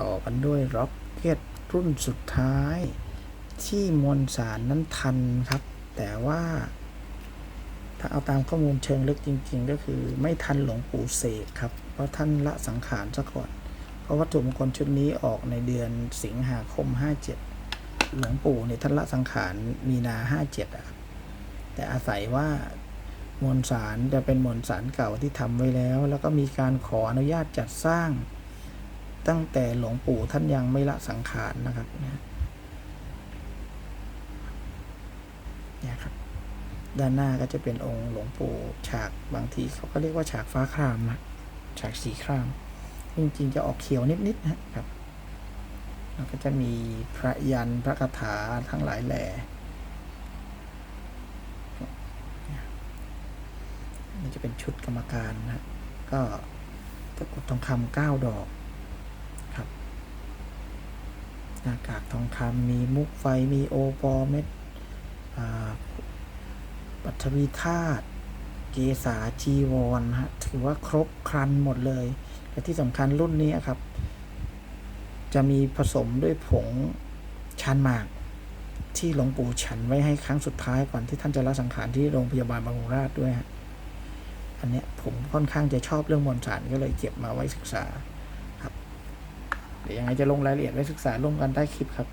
ต่อกันด้วยร็อกเก็ตรุ่นสุดท้าย ที่มวลสารนั้นทันครับ แต่ว่า ถ้าเอาตามข้อมูลเชิงลึกจริง ๆ ก็คือไม่ทันหลวงปู่เสกครับ เพราะท่านละสังขารซะก่อน เพราะวัตถุมงคลชุดนี้ออกในเดือนสิงหาคม 57 หลวงปู่เนี่ยท่านละสังขารมีนา 57อะแต่อาศัยว่ามวลสารจะเป็นมวลสารเก่าที่ทำไว้แล้ว แล้วก็มีการขออนุญาตจัดสร้าง ตั้งแต่หลวงปู่ท่านยังไม่ละสังขารนะครับเนี่ยครับ ด้านหน้าก็จะเป็นองค์หลวงปู่ฉากบางทีเขาก็เรียกว่าฉากฟ้าครามนะฉากสีคราม จริงๆจะออกเขียวนิดๆนะครับแล้วก็จะมีพระยันพระคาถาทั้งหลายแหล่นี่จะเป็นชุดกรรมการนะก็ตะกุดทองคำเก้าดอก หน้ากากทองคำมีมุกไฟมีโอปอเม็ดปัทวีธาตุเกษาจีวรฮะถือว่าครบครันหมดเลยและที่สำคัญรุ่นนี้ครับ จะมีผสมด้วยผงชานหมาก ที่หลวงปู่ฉันไว้ให้ครั้งสุดท้ายก่อนที่ท่านจะละสังขารที่โรงพยาบาลบางราชด้วยฮะอันเนี้ยผมค่อนข้างจะชอบเรื่องมวลสารก็เลยเก็บมาไว้ศึกษา เดี๋ยวยังไงจะลงรายละเอียดไว้ศึกษาร่วมกันใต้คลิปครับ